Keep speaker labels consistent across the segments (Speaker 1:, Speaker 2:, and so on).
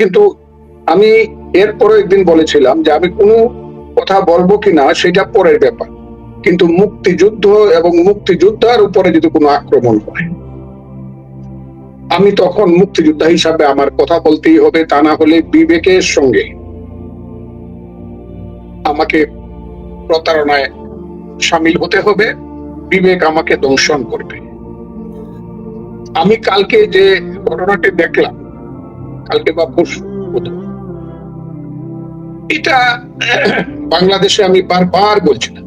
Speaker 1: কিন্তু আমি এরপরে একদিন বলেছিলাম যে আমি কোনো কথা বলব কিনা সেটা পরের ব্যাপার। কিন্তু মুক্তিযুদ্ধ এবং মুক্তিযোদ্ধার উপরে যদি কোনো আক্রমণ হয়, আমি তখন মুক্তিযোদ্ধা হিসাবে আমার কথা বলতেই হবে, তা না হলে বিবেকের সঙ্গে আমাকে প্রতারণায় সামিল হতে হবে, বিবেক আমাকে দংশন করবে। আমি কালকে যে ঘটনাটি দেখলাম কালকে বা পরশু বোধহয়, এটা বাংলাদেশে আমি বারবার বলছিলাম।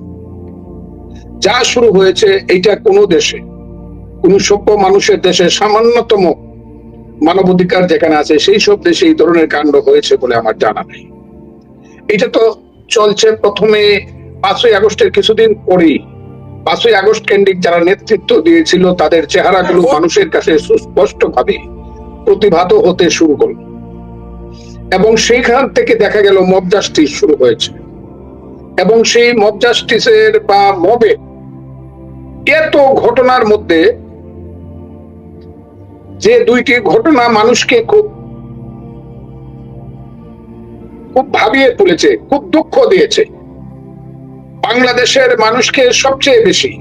Speaker 1: যা শুরু হয়েছে এটা কোনো দেশে কোন সভ্য মানুষের দেশে সামান্যতম মানবাধিকার যেখানে আছে সেই সব দেশে এই ধরনের কাণ্ড হয়েছে বলে আমার জানা নেই। এটা তো চলছে প্রথমে পাঁচই আগস্টের কিছুদিন পরেই। পাঁচই আগস্ট কেন্দ্রিক যারা নেতৃত্ব দিয়েছিল তাদের চেহারাগুলো মানুষের কাছে সুস্পষ্ট ভাবে প্রতিভাত হতে শুরু করল। এবং সেইখান থেকে দেখা গেল মব জাস্টিস শুরু হয়েছে। এবং সেই মব জাস্টিসের বা মবে এত ঘটনার মধ্যে যে দুইটি ঘটনা মানুষকে খুব খুব ভাবিয়ে তুলেছে, খুব দুঃখ দিয়েছে। বাংলাদেশের মানুষকে সবচেয়ে বেশি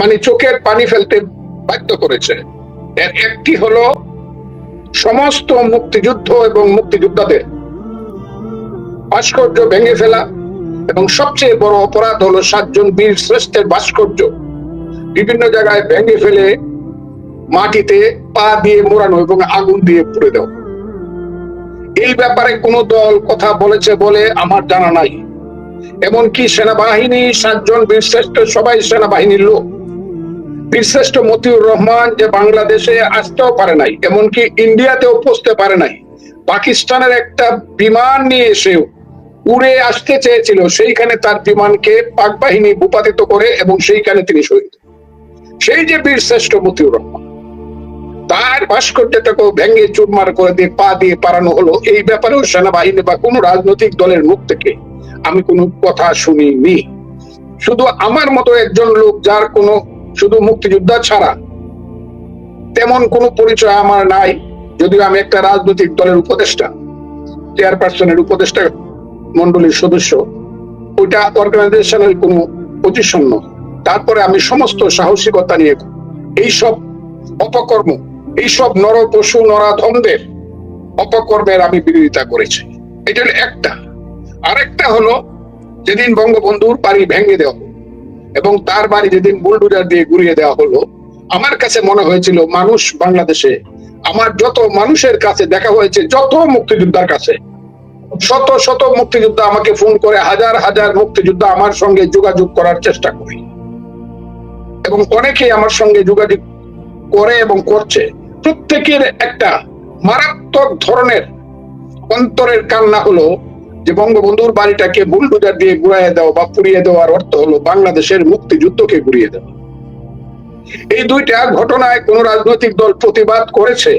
Speaker 1: মানে চোখের পানি ফেলতে বাধ্য করেছে। এর একটি হলো সমস্ত মুক্তিযুদ্ধ এবং মুক্তিযোদ্ধাদের ভাস্কর্য ভেঙে ফেলা এবং সবচেয়ে বড় অপরাধ হলো সাতজন বীর শ্রেষ্ঠের ভাস্কর্য বিভিন্ন জায়গায় ভেঙে ফেলে মাটিতে পা দিয়ে মোড়ানো এবং আগুন দিয়ে পুড়ে দেওয়া। এই ব্যাপারে কোন দল কথা বলেছে বলে আমার জানা নাই। এমনকি সেনাবাহিনী, সাতজন বীরশ্রেষ্ঠ সবাই সেনাবাহিনীর লোক। বীরশ্রেষ্ঠ মতিউর রহমান যে বাংলাদেশে আসতেও পারে নাই, এমনকি ইন্ডিয়াতেও পৌঁছতে পারে নাই, পাকিস্তানের একটা বিমান নিয়ে এসেও উড়ে আসতে চেয়েছিল, সেইখানে তার বিমানকে পাক বাহিনী ভূপাতিত করে এবং সেইখানে তিনি শহীদ। সেই যে বীর শ্রেষ্ঠ মতিউর রহমান, তার ভাস্কর্যটাকেও ভেঙে চুরমার করে দিয়ে পা দিয়ে পারানো হলো, এই ব্যাপারেও সেনাবাহিনী বা কোনো রাজনৈতিক দলের মুখ থেকে আমি কোনো কথা শুনিনি। শুধু আমার মতো একজন লোক যার কোনো শুধু মুক্তিযোদ্ধা ছাড়া। তেমন কোনো পরিচয় আমার নাই, যদিও আমি একটা রাজনৈতিক দলের উপদেষ্টা, চেয়ারপারসনের উপদেষ্টা মন্ডলীর সদস্য। ওইটা অর্গানাইজেশনের কোনো পজিশন তারপরে আমি সমস্ত সাহসিকতা নিয়ে এইসব অপকর্ম এইসব নর পশু নরাধমদের অপকর্মের আমি বিরোধিতা করেছি। এটা একটা। আরেকটা হলো, যেদিন বঙ্গবন্ধুর বাড়ি ভেঙে দেওয়া এবং তার বাড়ি যেদিন বুলডোজার দিয়ে ঘুরিয়ে দেওয়া হলো, আমার কাছে মনে হয়েছিল, মানুষ বাংলাদেশে। আমার যত মানুষের কাছে দেখা হয়েছে, যত মুক্তিযোদ্ধার কাছে, শত শত মুক্তিযোদ্ধা আমাকে ফোন করে, হাজার হাজার মুক্তিযোদ্ধা আমার সঙ্গে যোগাযোগ করার চেষ্টা করে। এবং অনেকেই আমার সঙ্গে যোগাযোগ করে এবং করছে। প্রত্যেকের একটা মারাত্মক ধরনের অন্তরের কান্না হলো যে বঙ্গবন্ধুর বাড়িটাকে বুলডোজার দিয়ে ঘুরাইয়ে দেওয়া বা পুড়িয়ে দেওয়ার অর্থ হলো বাংলাদেশের মুক্তিযুদ্ধকে ঘুরিয়ে দেওয়া। এই দুইটা ঘটনায় কোন রাজনৈতিক দল প্রতিবাদ করেছে,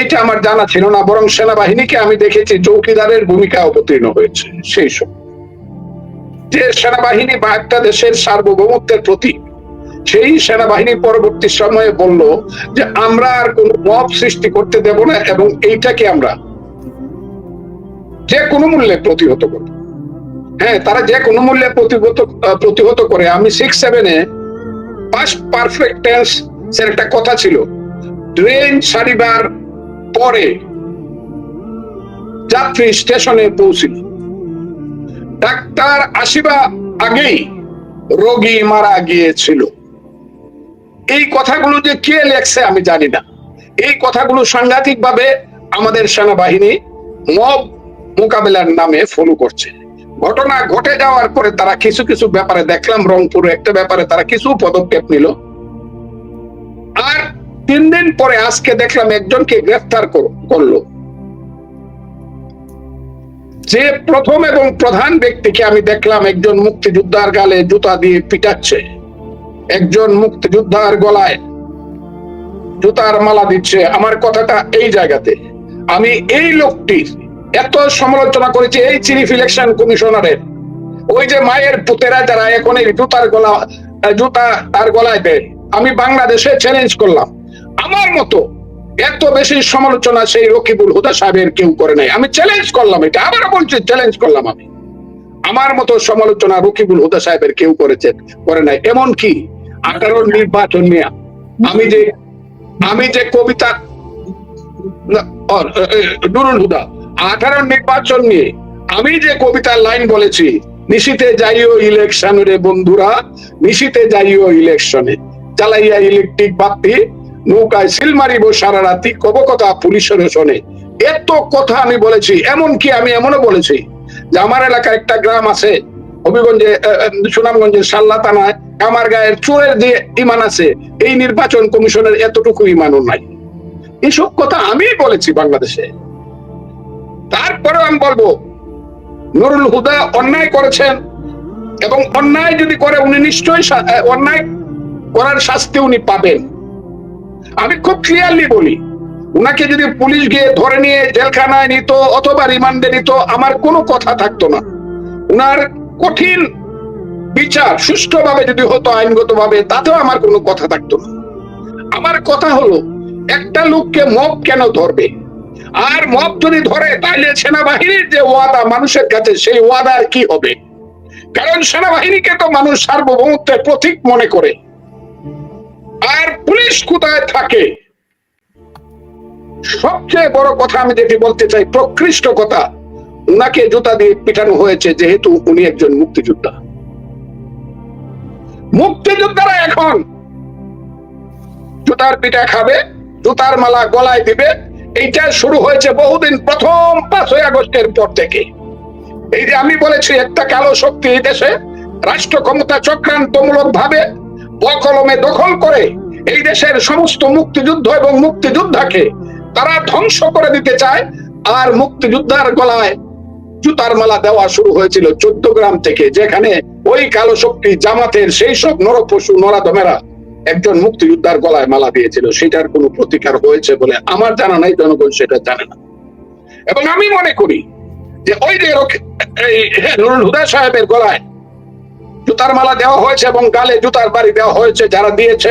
Speaker 1: এটা আমার জানা ছিল না, বরং সেনাবাহিনীকে আমি দেখেছি চৌকিদারের ভূমিকা অবতীর্ণ হয়েছে সেই সময়। যে সেনাবাহিনী বা একটা দেশের সার্বভৌমত্বের প্রতীক, সেই সেনাবাহিনী পরবর্তী সময়ে বলল যে, আমরা আর কোন মব সৃষ্টি করতে দেব না এবং এইটাকে আমরা যে কোনো মূল্যে প্রতিহত করব হ্যাঁ তারা যে কোনো মূল্যে প্রতিহত প্রতিহত করে। আমি সিক্স সেভেনে পাস্ট পারফেক্ট টেন্স এর একটা কথা ছিল। ট্রেন সারিবার পরে যাত্রী স্টেশনে পৌঁছিল। ডাক্তার আসিবা আগেই রোগী মারা গিয়েছিল। এই কথাগুলো যে কে লেখছে আমি জানি না। এই কথাগুলো সাংঘাতিক ভাবে আমাদের সেনাবাহিনী, মব মোকাবেলার নামে ফলো করছে। ঘটনা ঘটে যাওয়ার পরে তারা কিছু কিছু ব্যাপারে দেখলাম, রংপুরে একটা ব্যাপারে তারা কিছু পদক্ষেপ নিল। আর তিন দিন পরে আজকে দেখলাম একজনকে গ্রেফতার করল। যে প্রথম এবং প্রধান ব্যক্তিকে আমি দেখলাম একজন মুক্তিযোদ্ধার গালে জুতা দিয়ে পিটাচ্ছে। একজন মুক্তিযোদ্ধার গলায় জুতার মালা দিচ্ছে। আমার কথাটা এই জায়গাতে। আমি এই লোকটির এত সমালোচনা করেছে এই চিফ ইলেকশন কমিশনারের। ওই যে মায়ের পুতেরা যারা এখন এই জুতার গলা জুতা তার গলায় দেয়, আমি বাংলাদেশে চ্যালেঞ্জ করলাম। আমার মতো এত বেশি সমালোচনা সেই রকিবুল হুদা সাহেবের কেউ করে নাই। আমি চ্যালেঞ্জ করলাম এটা, আবারও বলছি চ্যালেঞ্জ করলাম আমি। আমার মতো সমালোচনা রকিবুল হুদা সাহেবের কেউ করেছেন করে নাই। এমন কি আঠারো নির্বাচন নিয়ে আমি যে আমি যে কবিতা নুরুল হুদা আঠারো নির্বাচন নিয়ে আমি যে কবিতার লাইন বলেছি, নিশিতে যাইও ইলেকশন রে বন্ধুরা, নিশিতে যাইও ইলেকশনে চালাইয়া ইলেকট্রিক বাতি, নৌকায় সিল মারিব সারা রাতি কব কথা পুলিশের শোনে। এত কথা আমি বলেছি এমন কি আমি এমনও বলেছি যে আমার এলাকায় একটা গ্রাম আছে, হবিগঞ্জে সুনামগঞ্জের সাল্লা থানায়, আমার গায়ের চোরের যে ইমান আছে, এই নির্বাচন কমিশনের এতটুকু ইমানও নাই। এসব কথা আমি বলেছি বাংলাদেশে। তারপরেও আমি বলব, নুরুল হুদা অন্যায় করেছেন এবং অন্যায় যদি করে উনি নিশ্চয়ই অন্যায় করার শাস্তি উনি পাবেন। আমি খুব ক্লিয়ারলি বলি, উনাকে যদি পুলিশ গিয়ে ধরে নিয়ে জেলখানায় নিত অথবা রিমান্ডে নিত, আমার কোনো কথা থাকতো না। উনার কঠিন বিচার সুষ্ঠুভাবে যদি হতো আইনগত ভাবে তাতেও আমার কোনো কথা থাকতো না। আমার কথা হলো, একটা লোককে মব কেন ধরবে? আর মব যদি ধরে, তাইলে সেনাবাহিনীর যে ওয়াদা, মানুষের কাছে সেই ওয়াদার কি হবে? কারণ সেনাবাহিনীকে তো মানুষ সার্বভৌমত্বের প্রতীক মনে করে। আর পুলিশ কোথায় থাকে? সবচেয়ে বড় কথা আমি যেটি বলতে চাই, প্রকৃষ্ট কথা, উনাকে জুতা দিয়ে পিটানো হয়েছে, যেহেতু উনি একজন মুক্তিযোদ্ধা। মুক্তিযোদ্ধারা এখন জুতার পিঠা খাবে, জুতার মালা গলায় দিবে এইটা শুরু হয়েছে বহুদিন প্রথম পাঁচই আগস্টের পর থেকে। এই যে আমি বলেছি, একটা কালো শক্তি এই দেশে রাষ্ট্র ক্ষমতা চক্রান্তমূলক ভাবে বকলমে দখল করে এই দেশের সমস্ত মুক্তিযুদ্ধ এবং মুক্তিযোদ্ধাকে তারা ধ্বংস করে দিতে চায়। আর মুক্তিযোদ্ধার গলায় জুতার মালা দেওয়া শুরু হয়েছিল চোদ্দ গ্রাম থেকে, যেখানে ওই কালো শক্তি জামাতের সেই সব নরপশু নরাধমেরা একজন মুক্তিযোদ্ধার গলায় মালা দিয়েছিল, সেটার কোনো প্রতিকার হয়েছে বলে আমার জানা নাই, জনগণ সেটা জানে না। এবং আমি মনে করি যে ওই যে নুরুল হুদা সাহেবের গলায় জুতার মালা দেওয়া হয়েছে এবং গালে জুতার বাড়ি দেওয়া হয়েছে, যারা দিয়েছে,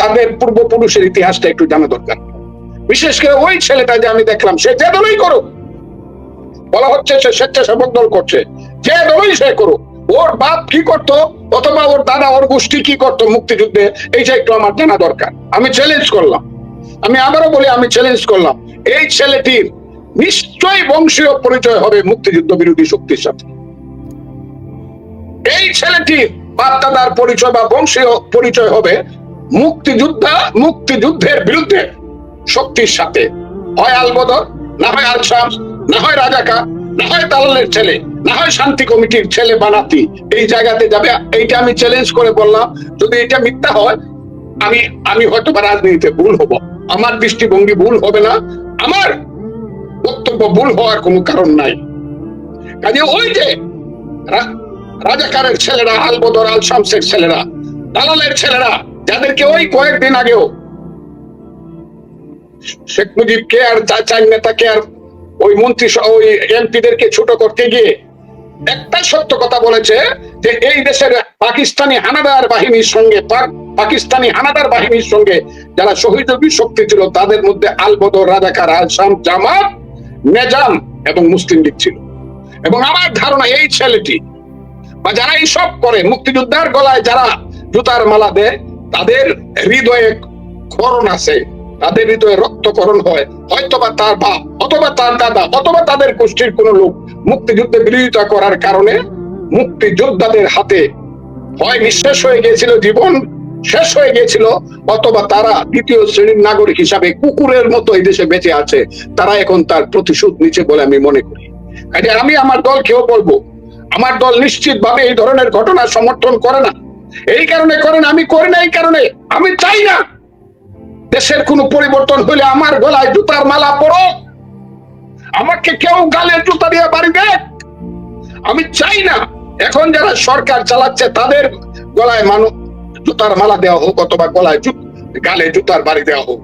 Speaker 1: তাদের পূর্বপুরুষের ইতিহাসটা একটু জানা দরকার। বিশেষ করে ওই ছেলেটা যে আমি দেখলাম, সে যে দলই করুক, বলা হচ্ছে সে স্বেচ্ছাসেবক দল করছে, যে দলই সে করুক, ওর বাপ কি করত? অথবা ওর দাদা ওর গোষ্ঠী কি করত মুক্তিযুদ্ধে? এইটা একটু আমার জানা দরকার। আমি চ্যালেঞ্জ করলাম। আমি আবারও বলি, আমি চ্যালেঞ্জ করলাম। এই ছেলেটির নিশ্চয়ই বংশীয় পরিচয় হবে মুক্তিযুদ্ধ বিরোধী শক্তির সাথে। এই ছেলেটির বাপ দাদার পরিচয় বা বংশীয় পরিচয় হবে মুক্তিযোদ্ধা, মুক্তিযুদ্ধের বিরুদ্ধে শক্তির সাথে। হয় আলবদর না হয় আল না হয় রাজাকা না হয় দালালের ছেলে। না হয় শান্তি কমিটির ছেলে বানাতি। এই জায়গাতে যাবে। এইটা আমি চ্যালেঞ্জ করে বললাম, যদি এটা মিথ্যা হয়, আমি আমি হয়তো বা রাজনীতিতে ভুল হব। আমার দৃষ্টিভঙ্গি ভুল হবে না। আমার বক্তব্য ভুল হওয়ার কোনো কারণ নাই। কাজে ওই যে রাজাকারের ছেলেরা আলবদর আল শামসের ছেলেরা, দালালের ছেলেরা, যাদেরকে ওই কয়েকদিন আগেও শেখ মুজিব কে আর চার নেতাকে আর ওই মন্ত্রী ওই এমপিদেরকে ছোট করতে গিয়ে একটা সত্য কথা বলেছে যে এই দেশের পাকিস্তানি হানাদার বাহিনীর সঙ্গে পাকিস্তানি হানাদার বাহিনীর সঙ্গে যারা শহীদবী শক্তি ছিল, তাদের মধ্যে আলবদর, রাজাকার, আলসাম, জামাত, নেজাম এবং মুসলিম লীগ ছিল। এবং আমার ধারণা এই ছেলেটি বা যারা এইসব করে, মুক্তিযোদ্ধার গলায় যারা জুতার মালা দেয়, তাদের হৃদয়ে ক্ষরণ আছে, তাদের হৃদয়ে রক্তকরণ হয়। হয়তোবা তার বাপ, অথবা তার দাদা, অথবা তাদের গোষ্ঠীর কোন লোক মুক্তিযুদ্ধে বিরোধিতা করার কারণে মুক্তিযোদ্ধাদের হাতে হয় নিঃশেষ হয়ে গিয়েছিল জীবন, শেষ হয়ে গিয়েছিল, অথবা তারা দ্বিতীয় শ্রেণির নাগরিক হিসাবে কুকুরের মতো এই দেশে বেঁচে আছে, তারা এখন তার প্রতিশোধ নিচ্ছে বলে আমি মনে করি। আমি আমার দলকেও বলব, আমার দল নিশ্চিত ভাবে এই ধরনের ঘটনা সমর্থন করে না। এই কারণে করেন আমি করি না এই কারণে, আমি চাই না। দেশের কোনো পরিবর্তন হলে আমার গলায় জুতার মালা পড়ো আমাকে কেউ গালে জুতা দিয়ে বাড়ি আমি চাই না। এখন যারা সরকার চালাচ্ছে, তাদের গলায় মানুষ জুতার মালা দেওয়া হোক অথবা গলায় গালে জুতার বাড়ি দেওয়া হোক।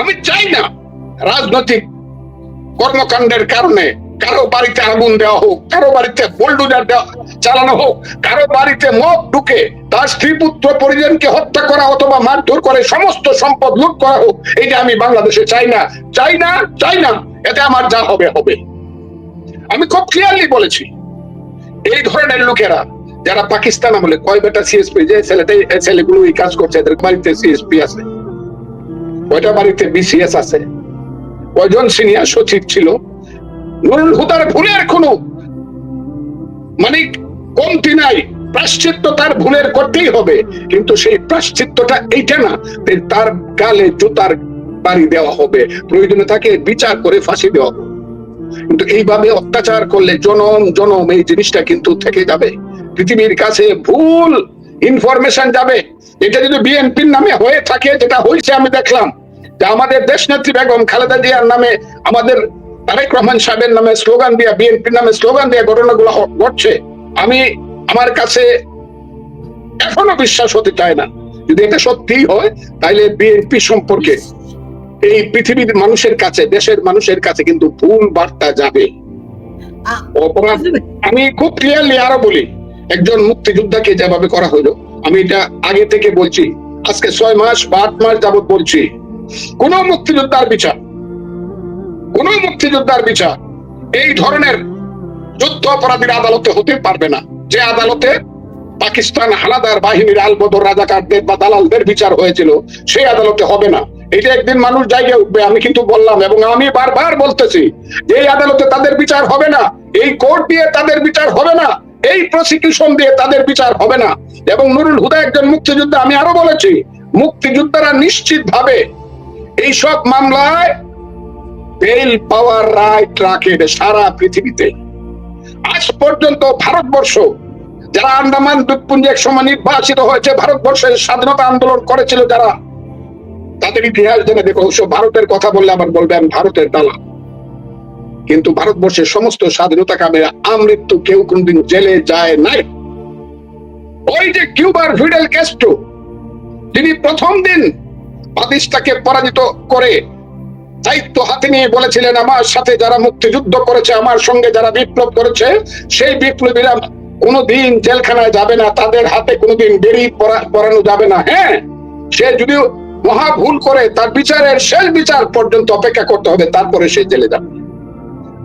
Speaker 1: আমি চাই না রাজনৈতিক কর্মকাণ্ডের কারণে কারও বাড়িতে আগুন দেওয়া হোক, কারও বাড়িতে বোল্ডুজার চালানো হোক, কারও বাড়িতে মদ ঢুকে তার স্ত্রী পুত্র পরিজনকে হত্যা করা অথবা মারধর করে সমস্ত সম্পদ লুট করা হোক এই যে আমি বাংলাদেশে চাই না। চাই না চাই না। এতে আমার যা হবে হবে। আমি খুব ক্লিয়ারলি বলেছি, এই ধরনের লোকেরা যারা পাকিস্তান আমলে কয় বেটা সিএসপি যে ছেলেটাই ছেলেগুলো এই কাজ করছে, এদের বাড়িতে সিএসপি আছে। কয়টা বাড়িতে বিসিএস আছে। কয়জন সিনিয়র সচিব ছিল। নুরুল হুদার ভুলের কোনো মানে কমতি নাই। প্রাশ্চিত্য তার ভুলের করতেই হবে। কিন্তু সেই প্রাশ্চিত্যটা এইটা না তার গালে জুতার বাড়ি দেওয়া হবে। প্রয়োজনে তাকে বিচার করে ফাঁসি দেওয়া হবে। কিন্তু এইভাবে অত্যাচার করলে জনম জনম এই জিনিসটা কিন্তু থেকে যাবে। পৃথিবীর কাছে ভুল ইনফরমেশন যাবে। এটা যদি বিএনপির নামে হয়ে থাকে, যেটা হয়েছে আমি দেখলাম, যে আমাদের দেশ নেত্রী বেগম খালেদা জিয়ার নামে আমাদের তারেক রহমান সাহেবের নামে স্লোগান দিয়া, বিএনপির নামে স্লোগান দিয়ে ঘটনাগুলো ঘটছে। আমি আমার কাছে এখনও বিশ্বাস হতে চায় না। যদি এটা সত্যি হয় তাহলে বিএনপি সম্পর্কে এই পৃথিবীর মানুষের কাছে দেশের মানুষের কাছে কিন্তু ভুল বার্তা যাবে। অপরাধ আমি খুব ক্লিয়ারলি আরও বলি একজন মুক্তিযোদ্ধাকে যেভাবে করা হলো আমি এটা আগে থেকে বলছি আজকে ছয় মাস বা আট মাস যাবত বলছি কোন মুক্তিযোদ্ধার বিচার কোন মুক্তিযোদ্ধার বিচার এই ধরনের যুদ্ধ অপরাধীর আদালতে হতে পারবে না। যে আদালতে পাকিস্তান হানাদার বাহিনীর আলবদর রাজাকারদের বা দালালদের বিচার হয়েছিল সেই আদালতে হবে না। এটা একদিন মানুষ জায়গায় উঠবে, আমি কিন্তু বললাম, এবং আমি বারবার বলতেছি যে এই আদালতে তাদের বিচার হবে না, এই কোর্ট দিয়ে তাদের বিচার হবে না, এই প্রসিকিউশন দিয়ে তাদের বিচার হবে না। এবং নুরুল হুদা একজন মুক্তিযোদ্ধা, আমি আরও বলেছি, মুক্তিযোদ্ধারা নিশ্চিত ভাবে এইসব মামলায় বেল পাওয়ার রাইট রাখে সারা পৃথিবীতে। আজ পর্যন্ত ভারতবর্ষ, যারা আন্দামান দ্বীপপুঞ্জে এক সময় নির্বাচিত হয়েছে, ভারতবর্ষের স্বাধীনতা আন্দোলন করেছিল যারা তাদের ইতিহাস জেনে দেখো অবশ্য ভারতের কথা বললে আবার বলবেন ভারতের দালা কিন্তু ভারতবর্ষের সমস্ত স্বাধীনতা কামে আমৃত্যু কেউ কোনদিন জেলে যায় নাই। ওই যে কিউবার ফিডেল ক্যাস্ট্রো তিনি প্রথম দিন পাদিসটাকে পরাজিত করে দায়িত্ব হাতে নিয়ে বলেছিলেন, আমার সাথে যারা মুক্তিযুদ্ধ করেছে, আমার সঙ্গে যারা বিপ্লব করেছে, সেই বিপ্লবীরা কোনোদিন জেলখানায় যাবে না, তাদের হাতে কোনোদিন বেরি পরা- পরানো যাবে না। হ্যাঁ সে যদি মহা ভুল করে তার বিচারের শেষ বিচার পর্যন্ত অপেক্ষা করতে হবে, তারপরে সে জেলে যাবে।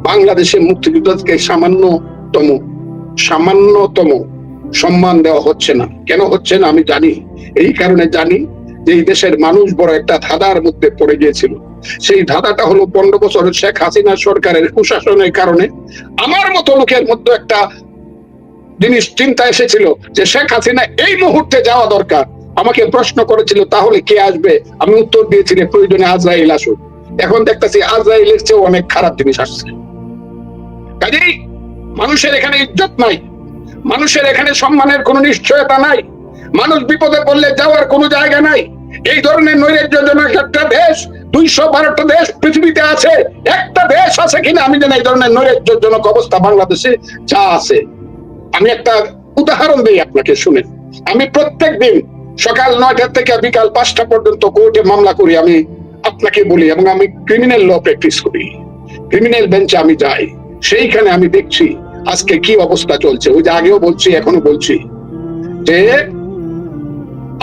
Speaker 1: বাংলাদেশে মুক্তিযুদ্ধকে সামান্যতম সামান্যতম সম্মান দেওয়া হচ্ছে না। কেন হচ্ছে না আমি জানি, এই কারণে জানি যে এই দেশের মানুষ বড় একটা ধাঁধার মধ্যে পড়ে গিয়েছিল। সেই ধাঁধাটা হলো পনেরো বছরের শেখ হাসিনা সরকারের কুশাসনের কারণে আমার মতো লোকের মধ্যে একটা জিনিস চিন্তা এসেছিল যে শেখ হাসিনা এই মুহূর্তে যাওয়া দরকার। আমাকে প্রশ্ন করেছিল, তাহলে কে আসবে? আমি উত্তর দিয়েছি প্রয়োজনে আজরাইল আসুক। এখন দেখতেছি আজরাইলের চেয়ে অনেক খারাপ জিনিস আসছে। কাজেই মানুষের এখানে ইজ্জত নাই, মানুষের এখানে সম্মানের কোনো নিশ্চয়তা নাই, মানুষ বিপদে পড়লে যাওয়ার কোনো জায়গা নাই। এই ধরনের নৈরাজ্যজনক একটা দেশ, দুইশো বারোটা দেশ পৃথিবীতে আছে, একটা দেশ আছে কিনা আমি জানি এই ধরনের নৈরাজ্যজনক অবস্থা বাংলাদেশে যা আছে। আমি একটা উদাহরণ দিই আপনাকে শুনে আমি প্রত্যেক দিন সকাল নয়টা থেকে বিকাল পাঁচটা পর্যন্ত কোর্টে মামলা করি আমি আপনাকে বলি এবং আমি ক্রিমিনাল ল প্র্যাকটিস করি। ক্রিমিনাল বেঞ্চে আমি যাই, সেইখানে আমি দেখছি আজকে কি অবস্থা চলছে। ওই যে আগেও বলছি এখনও বলছি যে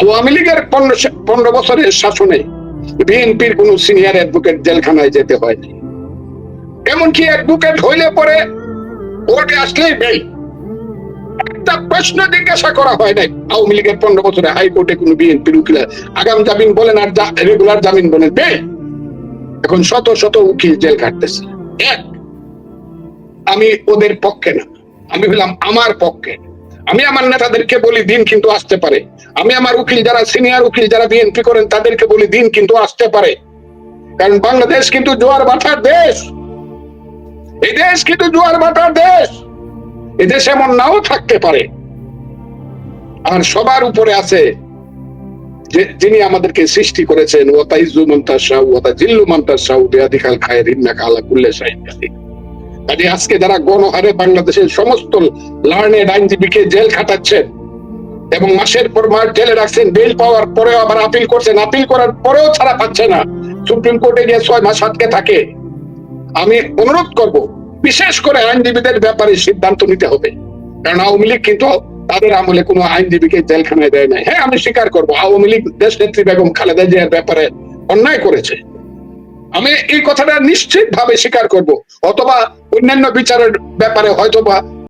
Speaker 1: আওয়ামী লীগের পনেরো বছরের শাসনে বিএনপির কোন সিনিয়র অ্যাডভোকেট জেলখানায় যেতে হয়নি। এমনকি অ্যাডভোকেট হইলে পরে কোর্টে আসলেই বেল একটা প্রশ্ন জিজ্ঞাসা করা হয় নাই। আওয়ামী লীগের পনেরো বছরে হাইকোর্টে কোন বিএনপির উকিল আগাম জামিন বলেন আর রেগুলার জামিন বলেন। বেল এখন শত শত উকিল জেল কাটতেছে এক, আমি ওদের পক্ষে না। আমি বললাম আমার পক্ষে। আমি আমার নেতাদেরকে বলি, দিন কিন্তু আসতে পারে। আমি আমার উকিল যারা, সিনিয়র উকিল যারা বিএনপি করেন, তাদেরকে বলি, দিন কিন্তু আসতে পারে। কারণ বাংলাদেশ কিন্তু জোয়ার বাটার দেশ। এই দেশ কিন্তু জোয়ার বাটার দেশ। এদেশ এমন নাও থাকতে পারে। আর সবার উপরে আছে যিনি আমাদেরকে সৃষ্টি করেছেন ওয়াতা ওয়াতা কুল্লে কাজে আজকে যারা গণহারে বাংলাদেশের সমস্ত লার্নেড আইনজীবীকে জেল খাটাচ্ছেন এবং মাসের পর মাস জেলে রাখছেন, বেল পাওয়ার পরেও আবার আপিল করছেন, আপিল করার পরেও ছাড়া পাচ্ছে না। সুপ্রিম কোর্টে গিয়ে ছয় মাস আটকে থাকে। আমি অনুরোধ করব, বিশেষ করে আইনজীবীদের ব্যাপারে সিদ্ধান্ত নিতে হবে। কারণ আওয়ামী লীগ কিন্তু তাদের আমলে কোনো আইনজীবীকে জেলখানায় দেয় নাই। হ্যাঁ আমি স্বীকার করব, আওয়ামী লীগ দেশ নেত্রী বেগম খালেদা জিয়ার ব্যাপারে অন্যায় করেছে। আমি এই কথাটা নিশ্চিত ভাবে স্বীকার করব, অথবা অন্যান্য বিচারের ব্যাপারে হয়তোবা